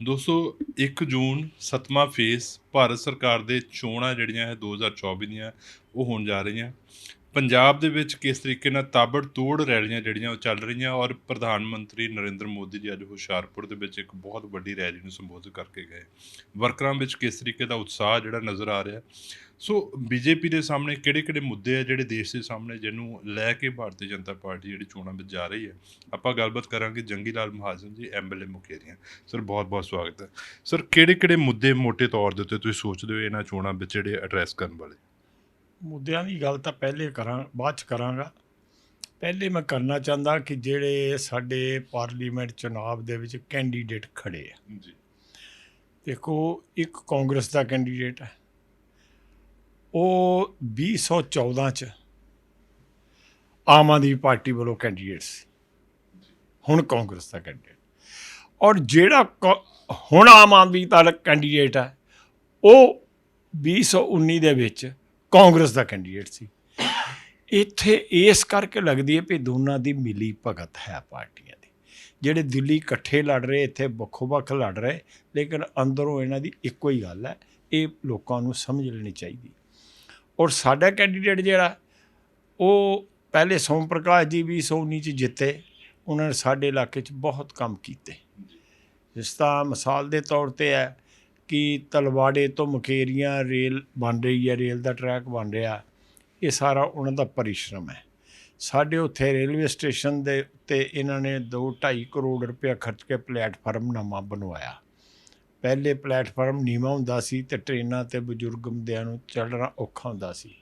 ਦੋਸਤੋ 1 ਜੂਨ 7ਵਾਂ ਫੇਸ ਭਾਰਤ ਸਰਕਾਰ ਦੇ ਚੋਣਾਂ ਜਿਹੜੀਆਂ ਹੈ 2024 ਦੀਆਂ, ਉਹ ਹੋਣ ਜਾ ਰਹੀਆਂ। ਪੰਜਾਬ ਦੇ ਵਿੱਚ ਕਿਸ ਤਰੀਕੇ ਨਾਲ ਤਾਬੜ ਤੋੜ ਰੈਲੀਆਂ ਜਿਹੜੀਆਂ ਉਹ ਚੱਲ ਰਹੀਆਂ ਔਰ ਪ੍ਰਧਾਨ ਮੰਤਰੀ ਨਰਿੰਦਰ ਮੋਦੀ ਜੀ ਅੱਜ ਹੁਸ਼ਿਆਰਪੁਰ ਦੇ ਵਿੱਚ ਇੱਕ ਬਹੁਤ ਵੱਡੀ ਰੈਲੀ ਨੂੰ ਸੰਬੋਧਿਤ ਕਰਕੇ ਗਏ। ਵਰਕਰਾਂ ਵਿੱਚ ਕਿਸ ਤਰੀਕੇ ਦਾ ਉਤਸ਼ਾਹ ਜਿਹੜਾ ਨਜ਼ਰ ਆ ਰਿਹਾ। ਸੋ ਬੀਜੇਪੀ ਦੇ ਸਾਹਮਣੇ ਕਿਹੜੇ-ਕਿਹੜੇ ਮੁੱਦੇ ਆ ਜਿਹੜੇ ਦੇਸ਼ ਦੇ ਸਾਹਮਣੇ ਜਿਹਨੂੰ ਲੈ ਕੇ ਭਾਰਤੀ ਜਨਤਾ ਪਾਰਟੀ ਜਿਹੜੀ ਚੋਣਾਂ ਵਿੱਚ ਜਾ ਰਹੀ ਹੈ। ਆਪਾਂ ਗੱਲਬਾਤ ਕਰਾਂਗੇ ਜੰਗੀ ਲਾਲ ਮਹਾਜਨ ਜੀ ਐਮਐਲਏ ਮੁਖੇਰੀਆਂ ਸਰ, ਬਹੁਤ-ਬਹੁਤ ਸਵਾਗਤ ਹੈ। ਸਰ, ਕਿਹੜੇ-ਕਿਹੜੇ ਮੁੱਦੇ ਮੋٹے ਤੌਰ ਦੇ ਉੱਤੇ ਤੁਸੀਂ ਸੋਚਦੇ ਹੋ ਇਹਨਾਂ ਚੋਣਾਂ ਵਿੱਚ ਜਿਹੜੇ ਐਡਰੈਸ ਕਰਨ ਵਾਲੇ? ਮੁੱਦਿਆਂ ਦੀ ਗੱਲ ਤਾਂ ਪਹਿਲੇ ਕਰਾਂ ਬਾਅਦ ਚ ਕਰਾਂਗਾ। ਪਹਿਲੇ ਮੈਂ ਕਰਨਾ ਚਾਹੁੰਦਾ ਕਿ ਜਿਹੜੇ ਸਾਡੇ ਪਾਰਲੀਮੈਂਟ ਚੁਣਾਵ ਦੇ ਵਿੱਚ ਕੈਂਡੀਡੇਟ ਖੜੇ ਆ। ਜੀ। ਦੇਖੋ ਇੱਕ ਕਾਂਗਰਸ ਦਾ ਕੈਂਡੀਡੇਟ ਹੈ। ਉਹ 2014 ਚ ਆਮ ਆਦਮੀ ਪਾਰਟੀ ਵੱਲੋਂ ਕੈਂਡੀਡੇਟ ਸੀ। ਹੁਣ ਕਾਂਗਰਸ ਦਾ ਕੈਂਡੀਡੇਟ। ਔਰ ਜਿਹੜਾ ਹੁਣ ਆਮ ਆਦਮੀ ਦਾ ਕੈਂਡੀਡੇਟ ਹੈ ਉਹ 2019 ਦੇ ਵਿੱਚ ਕਾਂਗਰਸ ਦਾ ਕੈਂਡੀਡੇਟ ਸੀ। ਇੱਥੇ ਇਸ ਕਰਕੇ ਲੱਗਦੀ ਹੈ ਵੀ ਦੋਨਾਂ ਦੀ ਮਿਲੀ ਭਗਤ ਹੈ ਪਾਰਟੀਆਂ ਦੀ। ਜਿਹੜੇ ਦਿੱਲੀ ਇਕੱਠੇ ਲੜ ਰਹੇ, ਇੱਥੇ ਵੱਖੋ ਵੱਖ ਲੜ ਰਹੇ, ਲੇਕਿਨ ਅੰਦਰੋਂ ਇਹਨਾਂ ਦੀ ਇੱਕੋ ਹੀ ਗੱਲ ਹੈ, ਇਹ ਲੋਕਾਂ ਨੂੰ ਸਮਝ ਲੈਣੀ ਚਾਹੀਦੀ। ਔਰ ਸਾਡਾ ਕੈਂਡੀਡੇਟ ਜਿਹੜਾ, ਉਹ ਪਹਿਲੇ ਸੋਮ ਪ੍ਰਕਾਸ਼ ਜੀ 2019 ਚ ਜਿੱਤੇ, ਉਹਨਾਂ ਨੇ ਸਾਡੇ ਇਲਾਕੇ 'ਚ ਬਹੁਤ ਕੰਮ ਕੀਤੇ। ਜਿਸ ਤਰ੍ਹਾਂ ਮਿਸਾਲ ਦੇ ਤੌਰ ਤੇ ਹੈ ਕਿ ਤਲਵਾੜੇ ਤੋਂ ਮੁਕੇਰੀਆਂ ਰੇਲ ਬਣ ਰਹੀ ਹੈ, ਰੇਲ ਦਾ ਟਰੈਕ ਬਣ ਰਿਹਾ, ਇਹ ਸਾਰਾ ਉਹਨਾਂ ਦਾ ਪਰਿਸ਼ਰਮ ਹੈ। ਸਾਡੇ ਉੱਥੇ ਰੇਲਵੇ ਸਟੇਸ਼ਨ ਦੇ ਉੱਤੇ ਇਹਨਾਂ ਨੇ 2.5 ਕਰੋੜ ਰੁਪਏ ਖਰਚ ਕੇ ਪਲੇਟਫਾਰਮ ਨਵਾਂ ਬਣਵਾਇਆ। ਪਹਿਲੇ ਪਲੇਟਫਾਰਮ ਨੀਵਾਂ ਹੁੰਦਾ ਸੀ ਤੇ ਟ੍ਰੇਨਾਂ ਤੇ ਬਜ਼ੁਰਗ ਬੰਦਿਆਂ ਨੂੰ ਚੜ੍ਹਨਾ ਔਖਾ ਹੁੰਦਾ ਸੀ।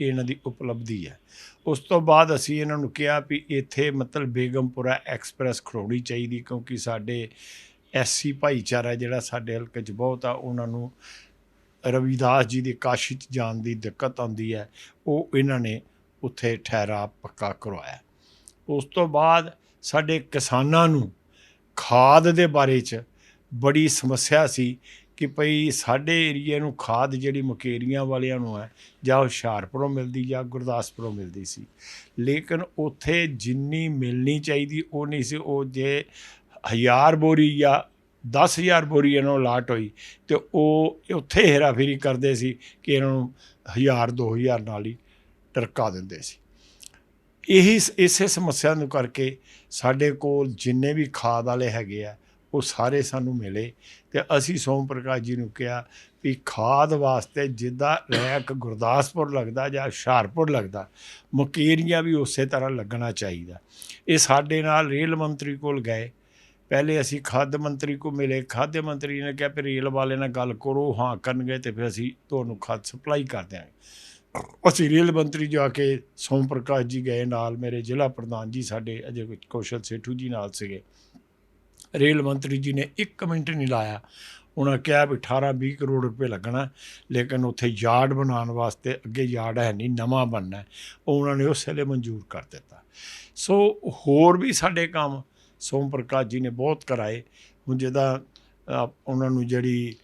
ਇਹ ਇਹਨਾਂ ਦੀ ਉਪਲਬਧੀ ਹੈ। ਉਸ ਤੋਂ ਬਾਅਦ ਅਸੀਂ ਇਹਨਾਂ ਨੂੰ ਕਿਹਾ ਵੀ ਇੱਥੇ ਮਤਲਬ ਬੇਗਮਪੁਰਾ ਐਕਸਪ੍ਰੈਸ ਖੜੋਣੀ ਚਾਹੀਦੀ ਕਿਉਂਕਿ ਸਾਡੇ ਐਸਸੀ ਭਾਈਚਾਰਾ ਜਿਹੜਾ ਸਾਡੇ ਹਲਕੇ 'ਚ ਬਹੁਤ ਆ, ਉਹਨਾਂ ਨੂੰ ਰਵਿਦਾਸ ਜੀ ਦੀ ਕਾਸ਼ੀ 'ਚ ਜਾਣ ਦੀ ਦਿੱਕਤ ਆਉਂਦੀ ਹੈ, ਉਹ ਇਹਨਾਂ ਨੇ ਉੱਥੇ ਠਹਿਰਾ ਪੱਕਾ ਕਰਵਾਇਆ। ਉਸ ਤੋਂ ਬਾਅਦ ਸਾਡੇ ਕਿਸਾਨਾਂ ਨੂੰ ਖਾਦ ਦੇ ਬਾਰੇ 'ਚ ਬੜੀ ਸਮੱਸਿਆ ਸੀ ਕਿ ਭਈ ਸਾਡੇ ਏਰੀਏ ਨੂੰ ਖਾਦ ਜਿਹੜੀ ਮੁਕੇਰੀਆਂ ਵਾਲਿਆਂ ਨੂੰ ਹੈ, ਜਾਂ ਹੁਸ਼ਿਆਰਪੁਰੋਂ ਮਿਲਦੀ ਜਾਂ ਗੁਰਦਾਸਪੁਰੋਂ ਮਿਲਦੀ ਸੀ। ਲੇਕਿਨ ਉੱਥੇ ਜਿੰਨੀ ਮਿਲਣੀ ਚਾਹੀਦੀ ਉਹ ਨਹੀਂ ਸੀ, ਉਹ ਜੇ ਹਜ਼ਾਰ ਬੋਰੀ ਜਾਂ 10000 ਬੋਰੀ ਇਹਨਾਂ ਨੂੰ ਲਾਟ ਹੋਈ ਤੇ ਉਹ ਉੱਥੇ ਹੇਰਾਫੇਰੀ ਕਰਦੇ ਸੀ ਕਿ ਇਹਨਾਂ ਨੂੰ 1000 2000 ਨਾਲ ਹੀ ਟਰਕਾ ਦਿੰਦੇ ਸੀ। ਇਹੀ ਇਸੇ ਸਮੱਸਿਆ ਨੂੰ ਕਰਕੇ ਸਾਡੇ ਕੋਲ ਜਿੰਨੇ ਵੀ ਖਾਦ ਵਾਲੇ ਹੈਗੇ ਆ, ਉਹ ਸਾਰੇ ਸਾਨੂੰ ਮਿਲੇ ਤੇ ਅਸੀਂ ਸੋਮ ਪ੍ਰਕਾਸ਼ ਜੀ ਨੂੰ ਕਿਹਾ ਵੀ ਖਾਦ ਵਾਸਤੇ ਜਿੱਦਾਂ ਰੈਕ ਗੁਰਦਾਸਪੁਰ ਲੱਗਦਾ ਜਾਂ ਹੁਸ਼ਿਆਰਪੁਰ ਲੱਗਦਾ, ਮੁਕੇਰੀਆਂ ਵੀ ਉਸੇ ਤਰ੍ਹਾਂ ਲੱਗਣਾ ਚਾਹੀਦਾ। ਇਹ ਸਾਡੇ ਨਾਲ ਰੇਲ ਮੰਤਰੀ ਕੋਲ ਗਏ ਪਹਿਲੇ ਅਸੀਂ ਖਾਦ ਮੰਤਰੀ ਕੋ ਮਿਲੇ, ਖਾਦ ਮੰਤਰੀ ਨੇ ਕਿਹਾ ਫਿਰ ਰੇਲ ਵਾਲੇ ਨਾਲ ਗੱਲ ਕਰੋ, ਹਾਂ ਕਰਨਗੇ ਤੇ ਫਿਰ ਅਸੀਂ ਤੁਹਾਨੂੰ ਖਾਦ ਸਪਲਾਈ ਕਰ ਦਿਆਂਗੇ। ਅਸੀਂ ਰੇਲ ਮੰਤਰੀ ਜਾ ਕੇ ਸੋਮ ਪ੍ਰਕਾਸ਼ ਜੀ ਗਏ ਨਾਲ, ਮੇਰੇ ਜ਼ਿਲ੍ਹਾ ਪ੍ਰਧਾਨ ਜੀ ਸਾਡੇ ਅਜੇ ਕੌਸ਼ਲ ਸੇਠੂ ਜੀ ਨਾਲ ਸੀਗੇ। ਰੇਲ ਮੰਤਰੀ ਜੀ ਨੇ 1 ਮਿੰਟ ਨਹੀਂ ਲਾਇਆ। ਉਹਨਾਂ ਕਿਹਾ ਵੀ 18 20 ਕਰੋੜ ਰੁਪਏ ਲੱਗਣਾ, ਲੇਕਿਨ ਉੱਥੇ ਯਾਰਡ ਬਣਾਉਣ ਵਾਸਤੇ ਅੱਗੇ ਯਾਰਡ ਹੈ ਨਹੀਂ, ਨਵਾਂ ਬਣਨਾ ਉਹ ਉਹਨਾਂ ਨੇ ਉਸ ਵੇਲੇ ਮਨਜ਼ੂਰ ਕਰ ਦਿੱਤਾ। ਸੋ ਹੋਰ ਵੀ ਸਾਡੇ ਕੰਮ ਸੋਮ ਪ੍ਰਕਾਸ਼ ਜੀ ਨੇ ਬਹੁਤ ਕਰਾਏ। ਹੁਣ ਜਿਹਦਾ ਉਹਨਾਂ ਨੂੰ ਜਿਹੜੀ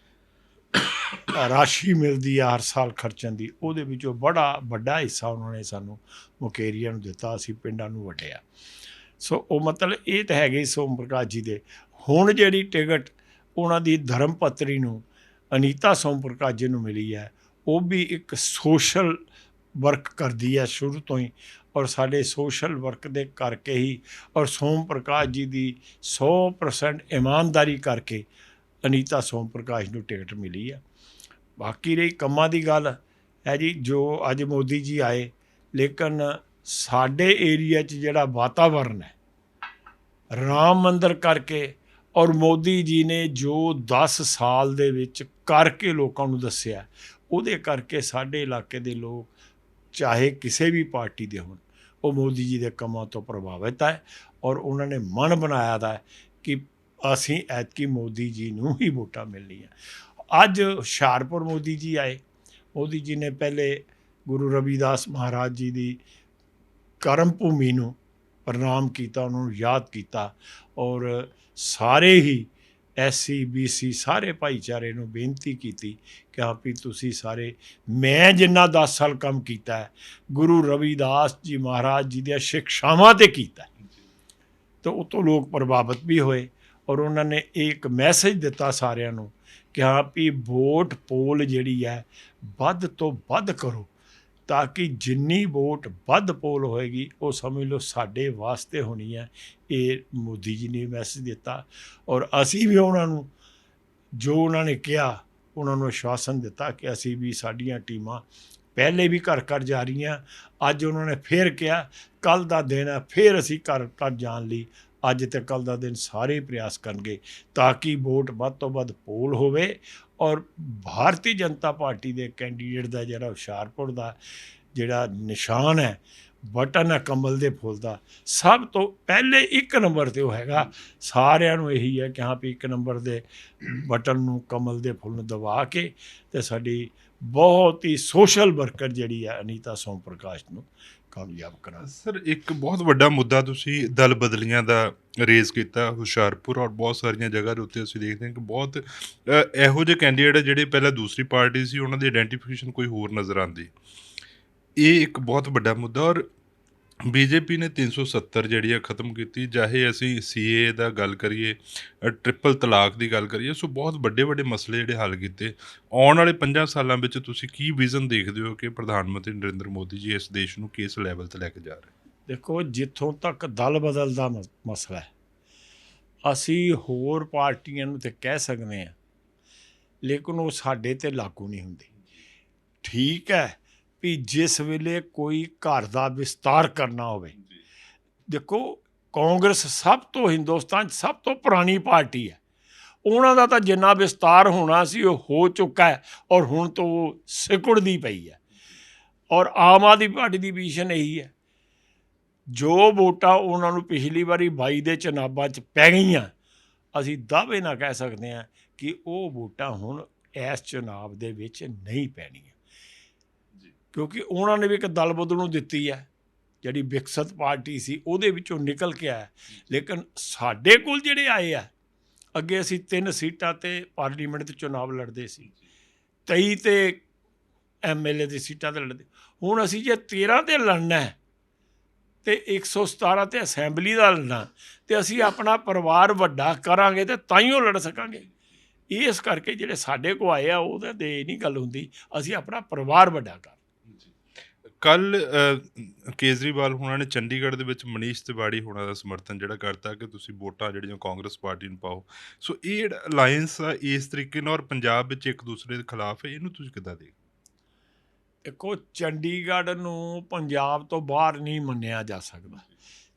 ਰਾਸ਼ੀ ਮਿਲਦੀ ਆ ਹਰ ਸਾਲ ਖਰਚਣ ਦੀ, ਉਹਦੇ ਵਿੱਚੋਂ ਬੜਾ ਵੱਡਾ ਹਿੱਸਾ ਉਹਨਾਂ ਨੇ ਸਾਨੂੰ ਮੁਕੇਰੀਆਂ ਨੂੰ ਦਿੱਤਾ, ਅਸੀਂ ਪਿੰਡਾਂ ਨੂੰ ਵਟਿਆ ਸੋ ਉਹ ਮਤਲਬ ਇਹ ਤਾਂ ਹੈਗੇ ਸੋਮ ਪ੍ਰਕਾਸ਼ ਜੀ ਦੇ। ਹੁਣ ਜਿਹੜੀ ਟਿਕਟ ਉਹਨਾਂ ਦੀ ਧਰਮ ਪਤਰੀ ਨੂੰ ਅਨੀਤਾ ਸੋਮ ਪ੍ਰਕਾਸ਼ ਜੀ ਨੂੰ ਮਿਲੀ ਹੈ, ਉਹ ਵੀ ਇੱਕ ਸੋਸ਼ਲ ਵਰਕ ਕਰਦੀ ਹੈ ਸ਼ੁਰੂ ਤੋਂ ਹੀ ਔਰ ਸਾਡੇ ਸੋਸ਼ਲ ਵਰਕ ਦੇ ਕਰਕੇ ਹੀ ਔਰ ਸੋਮ ਪ੍ਰਕਾਸ਼ ਜੀ ਦੀ 100% ਇਮਾਨਦਾਰੀ ਕਰਕੇ ਅਨੀਤਾ ਸੋਮ ਪ੍ਰਕਾਸ਼ ਨੂੰ ਟਿਕਟ ਮਿਲੀ ਹੈ ਬਾਕੀ ਰਹੀ ਕੰਮਾਂ ਦੀ ਗੱਲ, ਹੈ ਜੀ, ਜੋ ਅੱਜ ਮੋਦੀ ਜੀ ਆਏ, ਲੇਕਿਨ ਸਾਡੇ ਏਰੀਆ 'ਚ ਜਿਹੜਾ ਵਾਤਾਵਰਨ ਹੈ, ਰਾਮ ਮੰਦਰ ਕਰਕੇ ਔਰ ਮੋਦੀ ਜੀ ਨੇ ਜੋ 10 ਸਾਲ ਦੇ ਵਿੱਚ ਕਰਕੇ ਲੋਕਾਂ ਨੂੰ ਦੱਸਿਆ, ਉਹਦੇ ਕਰਕੇ ਸਾਡੇ ਇਲਾਕੇ ਦੇ ਲੋਕ ਚਾਹੇ ਕਿਸੇ ਵੀ ਪਾਰਟੀ ਦੇ ਹੋਣ, ਉਹ ਮੋਦੀ ਜੀ ਦੇ ਕੰਮਾਂ ਤੋਂ ਪ੍ਰਭਾਵਿਤ ਹੈ ਔਰ ਉਹਨਾਂ ਨੇ ਮਨ ਬਣਾਇਆ ਦਾ ਕਿ ਅਸੀਂ ਐਤਕੀ ਮੋਦੀ ਜੀ ਨੂੰ ਹੀ ਵੋਟਾਂ ਮਿਲਣੀਆਂ। ਅੱਜ ਹੁਸ਼ਿਆਰਪੁਰ ਮੋਦੀ ਜੀ ਆਏ। ਮੋਦੀ ਜੀ ਨੇ ਪਹਿਲੇ ਗੁਰੂ ਰਵਿਦਾਸ ਮਹਾਰਾਜ ਜੀ ਦੀ ਕਰਮ ਭੂਮੀ ਨੂੰ ਪ੍ਰਣਾਮ ਕੀਤਾ, ਉਹਨਾਂ ਨੂੰ ਯਾਦ ਕੀਤਾ ਔਰ ਸਾਰੇ ਹੀ ਐਸਸੀ ਬੀਸੀ ਸਾਰੇ ਭਾਈਚਾਰੇ ਨੂੰ ਬੇਨਤੀ ਕੀਤੀ ਕਿ ਹਾਂ ਵੀ ਤੁਸੀਂ ਸਾਰੇ, ਮੈਂ ਜਿੰਨਾ 10 ਸਾਲ ਕੰਮ ਕੀਤਾ ਹੈ, ਗੁਰੂ ਰਵਿਦਾਸ ਜੀ ਮਹਾਰਾਜ ਜੀ ਦੀਆਂ ਸਿੱਖਿਆਵਾਂ ਤੇ ਕੀਤਾ ਤਾਂ ਉਹ ਤੋਂ ਲੋਕ ਪ੍ਰਭਾਵਿਤ ਵੀ ਹੋਏ ਔਰ ਉਹਨਾਂ ਨੇ ਇੱਕ ਮੈਸੇਜ ਦਿੱਤਾ ਸਾਰਿਆਂ ਨੂੰ ਕਿ ਹਾਂ ਵੀ ਵੋਟ ਪੋਲ ਜਿਹੜੀ ਹੈ ਵੱਧ ਤੋਂ ਵੱਧ ਕਰੋ। ਤਾਂ ਕਿ ਜਿੰਨੀ ਵੋਟ ਵੱਧ ਪੋਲ ਹੋਏਗੀ, ਉਹ ਸਮਝ ਲਓ ਸਾਡੇ ਵਾਸਤੇ ਹੋਣੀ ਹੈ। ਇਹ ਮੋਦੀ ਜੀ ਨੇ ਮੈਸੇਜ ਦਿੱਤਾ ਔਰ ਅਸੀਂ ਵੀ ਉਹਨਾਂ ਨੂੰ ਜੋ ਉਹਨਾਂ ਨੇ ਕਿਹਾ, ਉਹਨਾਂ ਨੂੰ ਆਸ਼ਵਾਸਨ ਦਿੱਤਾ ਕਿ ਅਸੀਂ ਵੀ ਸਾਡੀਆਂ ਟੀਮਾਂ ਪਹਿਲੇ ਵੀ ਘਰ ਘਰ ਜਾ ਰਹੀਆਂ। ਅੱਜ ਉਹਨਾਂ ਨੇ ਫੇਰ ਕਿਹਾ ਕੱਲ ਦਾ ਦਿਨ ਹੈ, ਫੇਰ ਅਸੀਂ ਘਰ ਘਰ ਜਾਣ ਲਈ। ਅੱਜ ਤੇ ਕੱਲ ਦਾ ਦਿਨ ਸਾਰੇ ਪ੍ਰਯਾਸ ਕਰਨਗੇ ਤਾਂ ਕਿ ਵੋਟ ਵੱਧ ਤੋਂ ਵੱਧ ਪੋਲ ਹੋਵੇ ਔਰ ਭਾਰਤੀ ਜਨਤਾ ਪਾਰਟੀ ਦੇ ਕੈਂਡੀਡੇਟ ਦਾ ਜਿਹੜਾ ਹੁਸ਼ਿਆਰਪੁਰ ਦਾ ਜਿਹੜਾ ਨਿਸ਼ਾਨ ਹੈ, ਬਟਨ ਹੈ, ਕਮਲ ਦੇ ਫੁੱਲ ਦਾ, ਸਭ ਤੋਂ ਪਹਿਲੇ ਇੱਕ ਨੰਬਰ ਤੇ ਉਹ ਹੈਗਾ। ਸਾਰਿਆਂ ਨੂੰ ਇਹੀ ਹੈ ਕਿ ਹਾਂ ਵੀ ਇੱਕ ਨੰਬਰ ਦੇ ਬਟਨ ਨੂੰ, ਕਮਲ ਦੇ ਫੁੱਲ ਨੂੰ ਦਬਾ ਕੇ ਤੇ ਸਾਡੀ ਬਹੁਤ ਹੀ ਸੋਸ਼ਲ ਵਰਕਰ ਜਿਹੜੀ ਹੈ ਅਨੀਤਾ ਸੋਮ ਪ੍ਰਕਾਸ਼ ਨੂੰ ਕਾਮਯਾਬ ਕਰਾਂ। ਸਰ, ਇੱਕ ਬਹੁਤ ਵੱਡਾ ਮੁੱਦਾ ਤੁਸੀਂ ਦਲ ਬਦਲੀਆਂ ਦਾ ਰੇਜ਼ ਕੀਤਾ, ਹੁਸ਼ਿਆਰਪੁਰ, ਔਰ ਬਹੁਤ ਸਾਰੀਆਂ ਜਗ੍ਹਾ ਦੇ ਉੱਤੇ ਅਸੀਂ ਦੇਖਦੇ ਹਾਂ ਕਿ ਬਹੁਤ ਇਹੋ ਜਿਹੇ ਕੈਂਡੀਡੇਟ ਜਿਹੜੇ ਪਹਿਲਾਂ ਦੂਸਰੀ ਪਾਰਟੀ ਸੀ, ਉਹਨਾਂ ਦੀ ਆਇਡੈਂਟੀਫਿਕੇਸ਼ਨ ਕੋਈ ਹੋਰ ਨਜ਼ਰ ਆਉਂਦੀ। ਇਹ ਇੱਕ ਬਹੁਤ ਵੱਡਾ ਮੁੱਦਾ, ਔਰ ਬੀਜੇਪੀ ਨੇ 370 ਜਿਹੜੀ ਆ ਖਤਮ ਕੀਤੀ, ਚਾਹੇ ਅਸੀਂ ਸੀਏ ਦਾ ਗੱਲ ਕਰੀਏ ਟ੍ਰਿਪਲ ਤਲਾਕ ਦੀ ਗੱਲ ਕਰੀਏ, ਸੋ ਬਹੁਤ ਵੱਡੇ ਵੱਡੇ ਮਸਲੇ ਜਿਹੜੇ ਹੱਲ ਕੀਤੇ। ਆਉਣ ਵਾਲੇ 5 ਸਾਲਾਂ ਵਿੱਚ ਤੁਸੀਂ ਕੀ ਵਿਜ਼ਨ ਦੇਖਦੇ ਹੋ ਕਿ ਪ੍ਰਧਾਨ ਮੰਤਰੀ ਨਰਿੰਦਰ ਮੋਦੀ ਜੀ ਇਸ ਦੇਸ਼ ਨੂੰ ਕਿਸ ਲੈਵਲ ਤੇ ਲੈ ਕੇ ਜਾ ਰਹੇ? ਦੇਖੋ, ਜਿੱਥੋਂ ਤੱਕ ਦਲ ਬਦਲ ਦਾ ਮਸ- ਮਸਲਾ ਹੈ। ਅਸੀਂ ਹੋਰ ਪਾਰਟੀਆਂ ਨੂੰ ਤੇ ਕਹਿ ਸਕਦੇ ਹਾਂ, ਲੇਕਿਨ ਉਹ ਸਾਡੇ ਤੇ ਲਾਗੂ ਨਹੀਂ ਹੁੰਦੀ। ਠੀਕ ਹੈ ਵੀ ਜਿਸ ਵੇਲੇ ਕੋਈ ਘਰ ਦਾ ਵਿਸਤਾਰ ਕਰਨਾ ਹੋਵੇ। ਦੇਖੋ ਕਾਂਗਰਸ ਸਭ ਤੋਂ ਹਿੰਦੁਸਤਾਨ 'ਚ ਸਭ ਤੋਂ ਪੁਰਾਣੀ ਪਾਰਟੀ ਹੈ। ਉਹਨਾਂ ਦਾ ਤਾਂ ਜਿੰਨਾ ਵਿਸਤਾਰ ਹੋਣਾ ਸੀ ਉਹ ਹੋ ਚੁੱਕਾ ਹੈ ਔਰ ਹੁਣ ਤੋਂ ਉਹ ਸਿकुड़ਦੀ ਪਈ ਹੈ। ਔਰ ਆਮ ਆਦਮੀ ਪਾਰਟੀ ਦੀ ਵਿਜ਼ਨ ਇਹੀ ਹੈ। ਜੋ ਵੋਟਾਂ ਉਹਨਾਂ ਨੂੰ ਪਿਛਲੀ ਵਾਰੀ 22 ਦੇ ਚੁਣਾਵਾਂ 'ਚ ਪੈ ਗਈਆਂ ਅਸੀਂ ਦਾਅਵੇ ਨਾਲ ਕਹਿ ਸਕਦੇ ਹਾਂ ਕਿ ਉਹ ਵੋਟਾਂ ਹੁਣ ਇਸ ਚੁਣਾਵ ਦੇ ਵਿੱਚ ਨਹੀਂ ਪੈਣੀਆਂ। ਕਿਉਂਕਿ ਉਹਨਾਂ ਨੇ ਵੀ ਇੱਕ ਦਲ ਬਦਲ ਨੂੰ ਦਿੱਤੀ ਹੈ, ਜਿਹੜੀ ਵਿਕਸਤ ਪਾਰਟੀ ਸੀ, ਉਹਦੇ ਵਿੱਚੋਂ ਨਿਕਲ ਕੇ ਆਇਆ। ਲੇਕਿਨ ਸਾਡੇ ਕੋਲ ਜਿਹੜੇ ਆਏ ਆ, ਅੱਗੇ ਅਸੀਂ ਤਿੰਨ ਸੀਟਾਂ ਤੇ ਪਾਰਲੀਮੈਂਟ ਦੇ ਚੁਣਾਵ ਲੜਦੇ ਸੀ 23 ਤੇ ਐਮਐਲਏ ਦੀ ਸੀਟਾਂ ਤੇ ਲੜਦੇ। ਹੁਣ ਅਸੀਂ ਜੇ 13 ਤੇ ਲੜਨਾ ਹੈ, ਤੇ 117 ਤੇ ਅਸੈਂਬਲੀ ਦਾ ਲੜਨਾ, ਤੇ ਅਸੀਂ ਆਪਣਾ ਪਰਿਵਾਰ ਵੱਡਾ ਕਰਾਂਗੇ ਤੇ ਤਾਂ ਹੀ ਉਹ ਲੜ ਸਕਾਂਗੇ। ਇਸ ਕਰਕੇ ਜਿਹੜੇ ਸਾਡੇ ਕੋ ਆਏ ਆ ਉਹਦੇ ਦੇ ਨਹੀਂ ਗੱਲ ਹੁੰਦੀ। ਅਸੀਂ ਆਪਣਾ ਪਰਿਵਾਰ ਵੱਡਾ ਕਰ ਕੱਲ ਕੇਜਰੀਵਾਲ ਹੁਣਾਂ ਨੇ ਚੰਡੀਗੜ੍ਹ ਦੇ ਵਿੱਚ ਮਨੀਸ਼ ਤਿਵਾੜੀ ਹੁਣਾਂ ਦਾ ਸਮਰਥਨ ਜਿਹੜਾ ਕਰਤਾ ਕਿ ਤੁਸੀਂ ਵੋਟਾਂ ਜਿਹੜੀਆਂ ਕਾਂਗਰਸ ਪਾਰਟੀ ਨੂੰ ਪਾਓ। ਸੋ ਇਹ ਜਿਹੜਾ ਅਲਾਈਅੰਸ ਆ, ਇਸ ਤਰੀਕੇ ਨਾਲ ਔਰ ਪੰਜਾਬ ਵਿੱਚ ਇੱਕ ਦੂਸਰੇ ਦੇ ਖਿਲਾਫ ਹੈ, ਇਹਨੂੰ ਤੁਸੀਂ ਕਿੱਦਾਂ ਦੇਖਦੇ ਦੇਖੋ, ਚੰਡੀਗੜ੍ਹ ਨੂੰ ਪੰਜਾਬ ਤੋਂ ਬਾਹਰ ਨਹੀਂ ਮੰਨਿਆ ਜਾ ਸਕਦਾ।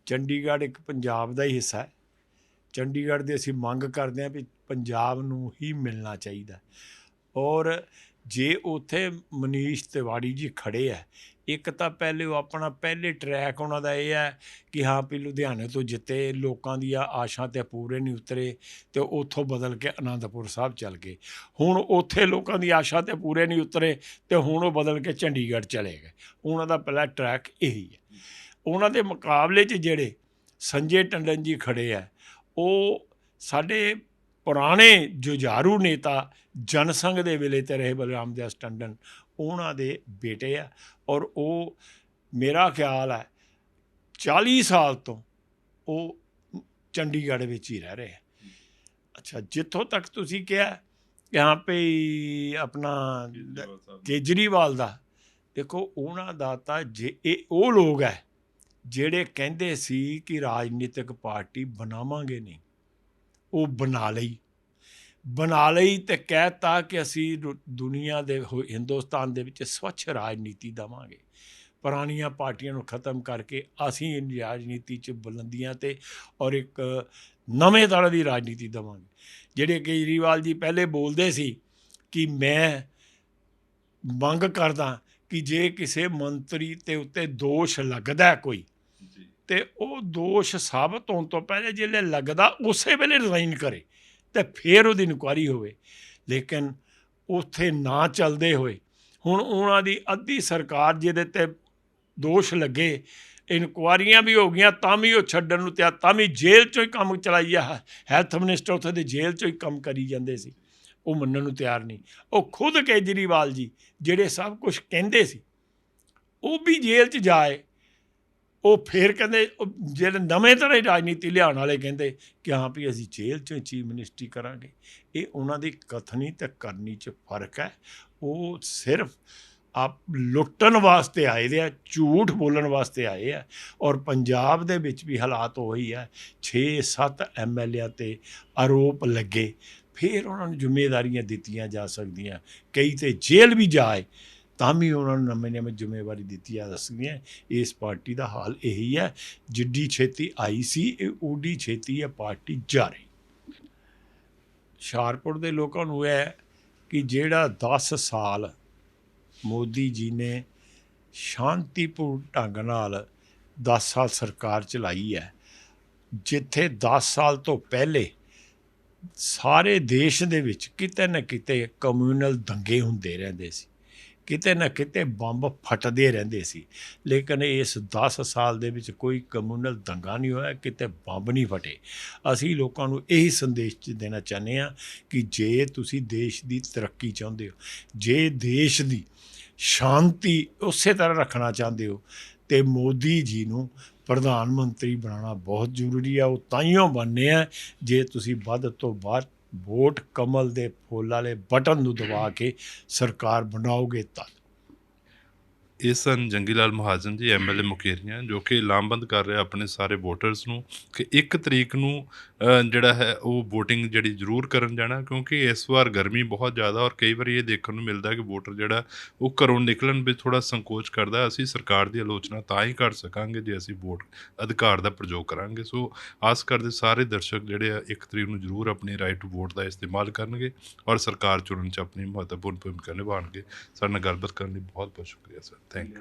ਚੰਡੀਗੜ੍ਹ ਇੱਕ ਪੰਜਾਬ ਦਾ ਹੀ ਹਿੱਸਾ ਹੈ। ਚੰਡੀਗੜ੍ਹ ਦੀ ਅਸੀਂ ਮੰਗ ਕਰਦੇ ਹਾਂ ਵੀ ਪੰਜਾਬ ਨੂੰ ਹੀ ਮਿਲਣਾ ਚਾਹੀਦਾ। ਔਰ ਜੇ ਉੱਥੇ ਮਨੀਸ਼ ਤਿਵਾੜੀ ਜੀ ਖੜੇ ਹੈ ਇੱਕ ਤਾਂ ਪਹਿਲੇ ਉਹ ਆਪਣਾ ਪਹਿਲੇ ਟਰੈਕ ਉਹਨਾਂ ਦਾ ਇਹ ਹੈ ਕਿ ਹਾਂ ਵੀ ਲੁਧਿਆਣੇ ਤੋਂ ਜਿੱਤੇ, ਲੋਕਾਂ ਦੀਆਂ ਆਸ਼ਾ ਤੇ ਪੂਰੇ ਨਹੀਂ ਉਤਰੇ ਤੇ ਉੱਥੋਂ ਬਦਲ ਕੇ ਆਨੰਦਪੁਰ ਸਾਹਿਬ ਚੱਲ ਗਏ। ਹੁਣ ਉੱਥੇ ਲੋਕਾਂ ਦੀ ਆਸ਼ਾ ਤੇ ਪੂਰੇ ਨਹੀਂ ਉਤਰੇ ਤੇ ਹੁਣ ਉਹ ਬਦਲ ਕੇ ਚੰਡੀਗੜ੍ਹ ਚਲੇ ਗਏ। ਉਹਨਾਂ ਦਾ ਪਹਿਲਾ ਟਰੈਕ ਇਹੀ ਹੈ ਉਹਨਾਂ ਦੇ ਮੁਕਾਬਲੇ 'ਚ ਜਿਹੜੇ ਸੰਜੇ ਟੰਡਨ ਜੀ ਖੜੇ ਆ, ਉਹ ਸਾਡੇ ਪੁਰਾਣੇ ਜੁਝਾਰੂ ਨੇਤਾ ਜਨਸੰਘ ਦੇ ਵੇਲੇ ਤੇ ਰਹੇ ਬਲਰਾਮ ਦਾਸ ਟੰਡਨ ਉਹਨਾਂ ਦੇ ਬੇਟੇ ਆ। ਔਰ ਉਹ ਮੇਰਾ ਖਿਆਲ ਹੈ 40 ਸਾਲ ਤੋਂ ਉਹ ਚੰਡੀਗੜ੍ਹ ਵਿੱਚ ਹੀ ਰਹਿ ਰਹੇ ਆ। ਅੱਛਾ ਜਿੱਥੋਂ ਤੱਕ ਤੁਸੀਂ ਕਿਹਾ ਕਿ ਹਾਂ ਭਈ ਆਪਣਾ ਕੇਜਰੀਵਾਲ ਦਾ। ਦੇਖੋ ਉਹਨਾਂ ਦਾ ਤਾਂ ਜੇ ਇਹ ਉਹ ਲੋਕ ਹੈ ਜਿਹੜੇ ਕਹਿੰਦੇ ਸੀ ਕਿ ਰਾਜਨੀਤਿਕ ਪਾਰਟੀ ਬਣਾਵਾਂਗੇ ਨਹੀਂ ਉਹ ਬਣਾ ਲਈ। ਬਣਾ ਲਈ ਤੇ ਕਹਿਤਾ ਕਿ ਅਸੀਂ ਦੁ- ਦੁਨੀਆ ਦੇ ਹੋ- ਹਿੰਦੁਸਤਾਨ ਦੇ ਵਿੱਚ ਸਵੱਛ ਰਾਜਨੀਤੀ ਦਵਾਂਗੇ। ਪੁਰਾਣੀਆਂ ਪਾਰਟੀਆਂ ਨੂੰ ਖਤਮ ਕਰਕੇ ਅਸੀਂ ਰਾਜਨੀਤੀ 'ਚ ਬੁਲੰਦੀਆਂ ਤੇ ਔਰ ਇੱਕ ਨਵੇਂ ਤਰ੍ਹਾਂ ਦੀ ਰਾਜਨੀਤੀ ਦਵਾਂਗੇ। ਜਿਹੜੇ ਕੇਜਰੀਵਾਲ ਜੀ ਪਹਿਲੇ ਬੋਲਦੇ ਸੀ ਕਿ ਮੈਂ ਮੰਗ ਕਰਦਾ ਕਿ ਜੇ ਕਿਸੇ ਮੰਤਰੀ ਤੇ ਉੱਤੇ ਦੋਸ਼ ਲੱਗਦਾ ਕੋਈ ਤੇ ਉਹ ਦੋਸ਼ ਸਾਬਤ ਹੋਣ ਤੋਂ ਪਹਿਲੇ ਜਿਹੜੇ ਲੱਗਦਾ, ਉਸੇ ਵੇਲੇ ਰਿਜ਼ਾਈਨ ਕਰੇ ਤੇ ਫਿਰ ਉਹਦੀ ਇਨਕੁਆਰੀ ਹੋਵੇ। ਲੇਕਿਨ ਉੱਥੇ ਨਾ ਚੱਲਦੇ ਹੋਏ, ਹੁਣ ਉਹਨਾਂ ਦੀ ਅੱਧੀ ਸਰਕਾਰ ਜਿਹਦੇ ਤੇ ਦੋਸ਼ ਲੱਗੇ, ਇਨਕੁਆਰੀਆਂ ਵੀ ਹੋ ਗਈਆਂ, ਤਾਂ ਵੀ ਉਹ ਛੱਡਣ ਨੂੰ ਤਿਆਰ, ਤਾਂ ਵੀ ਜੇਲ੍ਹ ਚੋਂ ਹੀ ਕੰਮ ਚਲਾਈ ਆ ਹੈਲਥ ਮਿਨਿਸਟਰ ਉੱਥੇ ਦੇ ਜੇਲ੍ਹ ਚੋਂ ਹੀ ਕੰਮ ਕਰੀ ਜਾਂਦੇ ਸੀ। ਉਹ ਮੰਨਣ ਨੂੰ ਤਿਆਰ ਨਹੀਂ। ਉਹ ਖੁਦ ਕੇਜਰੀਵਾਲ ਜੀ, ਜਿਹੜੇ ਸਭ ਕੁਝ ਕਹਿੰਦੇ ਸੀ, ਉਹ ਵੀ ਜੇਲ੍ਹ 'ਚ ਜਾਏ ਉਹ ਫੇਰ ਕਹਿੰਦੇ, ਉਹ ਜਿਹੜੇ ਨਵੇਂ ਤਰ੍ਹਾਂ ਦੀ ਰਾਜਨੀਤੀ ਲਿਆਉਣ ਵਾਲੇ ਕਹਿੰਦੇ ਕਿ ਹਾਂ ਵੀ ਅਸੀਂ ਜੇਲ੍ਹ 'ਚੋਂ ਚੀਫ ਮਿਨਿਸਟਰੀ ਕਰਾਂਗੇ। ਇਹ ਉਹਨਾਂ ਦੀ ਕਥਨੀ ਤੇ ਕਰਨੀ 'ਚ ਫ਼ਰਕ ਹੈ। ਉਹ ਸਿਰਫ ਆਪ ਲੁੱਟਣ ਵਾਸਤੇ ਆਏ ਦੇ ਆ, ਝੂਠ ਬੋਲਣ ਵਾਸਤੇ ਆਏ ਆ ਔਰ ਪੰਜਾਬ ਦੇ ਵਿੱਚ ਵੀ ਹਾਲਾਤ ਉਹੀ ਹੈ 6-7 ਐਮਐਲਏ ਤੇ ਆਰੋਪ ਲੱਗੇ। ਫਿਰ ਉਹਨਾਂ ਨੂੰ ਜ਼ਿੰਮੇਵਾਰੀਆਂ ਦਿੱਤੀਆਂ ਜਾ ਸਕਦੀਆਂ। ਕਈ ਤੇ ਜੇਲ੍ਹ ਵੀ ਜਾਏ। ਤਾਂ ਵੀ ਉਹਨਾਂ ਨੂੰ ਨਵੇਂ ਨਵੇਂ ਜ਼ਿੰਮੇਵਾਰੀ ਦਿੱਤੀ ਜਾ ਸਕਦੀਆਂ ਇਸ ਪਾਰਟੀ ਦਾ ਹਾਲ ਇਹੀ ਹੈ ਜਿੱਡੀ ਛੇਤੀ ਆਈ ਸੀ, ਇਹ ਓਡੀ ਛੇਤੀ ਇਹ ਪਾਰਟੀ ਜਾ ਰਹੀ। ਹੁਸ਼ਿਆਰਪੁਰ ਦੇ ਲੋਕਾਂ ਨੂੰ ਇਹ ਕਿ ਜਿਹੜਾ 10 ਸਾਲ ਮੋਦੀ ਜੀ ਨੇ ਸ਼ਾਂਤੀਪੂਰਨ ਢੰਗ ਨਾਲ 10 ਸਾਲ ਸਰਕਾਰ ਚਲਾਈ ਹੈ, ਜਿੱਥੇ 10 ਸਾਲ ਤੋਂ ਪਹਿਲੇ ਸਾਰੇ ਦੇਸ਼ ਦੇ ਵਿੱਚ ਕਿਤੇ ਨਾ ਕਿਤੇ ਕਮਿਊਨਲ ਦੰਗੇ ਹੁੰਦੇ ਰਹਿੰਦੇ ਸੀ। ਕਿਤੇ ਨਾ ਕਿਤੇ ਬੰਬ ਫਟਦੇ ਰਹਿੰਦੇ ਸੀ। ਲੇਕਿਨ ਇਸ 10 ਸਾਲ ਦੇ ਵਿੱਚ ਕੋਈ ਕਮਿਊਨਲ ਦੰਗਾ ਨਹੀਂ ਹੋਇਆ, ਕਿਤੇ ਬੰਬ ਨਹੀਂ ਫਟੇ। ਅਸੀਂ ਲੋਕਾਂ ਨੂੰ ਇਹੀ ਸੰਦੇਸ਼ ਚ ਦੇਣਾ ਚਾਹੁੰਦੇ ਹਾਂ ਕਿ ਜੇ ਤੁਸੀਂ ਦੇਸ਼ ਦੀ ਤਰੱਕੀ ਚਾਹੁੰਦੇ ਹੋ, ਜੇ ਦੇਸ਼ ਦੀ ਸ਼ਾਂਤੀ ਉਸੇ ਤਰ੍ਹਾਂ ਰੱਖਣਾ ਚਾਹੁੰਦੇ ਹੋ, ਤੇ ਮੋਦੀ ਜੀ ਨੂੰ ਪ੍ਰਧਾਨ ਮੰਤਰੀ ਬਣਾਉਣਾ ਬਹੁਤ ਜ਼ਰੂਰੀ ਆ। ਉਹ ਤਾਈਓ ਬਣਨੇ ਆ, ਜੇ ਤੁਸੀਂ ਵੱਧ ਤੋਂ ਵੱਧ ਵੋਟ ਕਮਲ ਦੇ ਫੁੱਲ ਵਾਲੇ ਬਟਨ ਨੂੰ ਦਬਾ ਕੇ ਸਰਕਾਰ ਬਣਾਓਗੇ ਤਾਂ। ਇਹ ਸਨ ਜੰਗੀ ਲਾਲ ਮਹਾਜਨ ਜੀ ਐਮਐਲਏ ਮੁਕੇਰੀਆਂ, ਜੋ ਕਿ ਲਾਮਬੰਦ ਕਰ ਰਿਹਾ ਆਪਣੇ ਸਾਰੇ ਵੋਟਰਸ ਨੂੰ ਕਿ ਇੱਕ ਤਰੀਕ ਨੂੰ ਜਿਹੜਾ ਹੈ ਉਹ VOTING ਜਿਹੜੀ ਜ਼ਰੂਰ ਕਰਨ ਜਾਣਾ, ਕਿਉਂਕਿ ਇਸ ਵਾਰ ਗਰਮੀ ਬਹੁਤ ਜ਼ਿਆਦਾ ਔਰ ਕਈ ਵਾਰੀ ਇਹ ਦੇਖਣ ਨੂੰ ਮਿਲਦਾ ਕਿ ਵੋਟਰ ਜਿਹੜਾ ਉਹ ਘਰੋਂ ਨਿਕਲਣ ਵਿੱਚ ਥੋੜਾ ਸੰਕੋਚ ਕਰਦਾ, ਅਸੀਂ ਸਰਕਾਰ ਦੀ ਆਲੋਚਨਾ ਤਾਂ ਹੀ ਕਰ ਸਕਾਂਗੇ ਜੇ ਅਸੀਂ ਵੋਟ ਅਧਿਕਾਰ ਦਾ ਪ੍ਰਯੋਗ ਕਰਾਂਗੇ। ਸੋ ਆਸ ਕਰਦੇ ਸਾਰੇ ਦਰਸ਼ਕ ਜਿਹੜੇ ਆ, ਇੱਕ ਤਰੀਕ ਨੂੰ ਜ਼ਰੂਰ ਆਪਣੀ ਰਾਈਟ ਟੂ ਵੋਟ ਦਾ ਇਸਤੇਮਾਲ ਕਰਨਗੇ ਔਰ ਸਰਕਾਰ ਚੁਣਨ 'ਚ ਆਪਣੀ ਮਹੱਤਵਪੂਰਨ ਭੂਮਿਕਾ ਨਿਭਾਉਣਗੇ। ਸਾਡੇ ਨਾਲ ਗੱਲਬਾਤ ਕਰਨ ਲਈ ਬਹੁਤ ਬਹੁਤ ਸ਼ੁਕਰੀਆ, ਸਰ। think.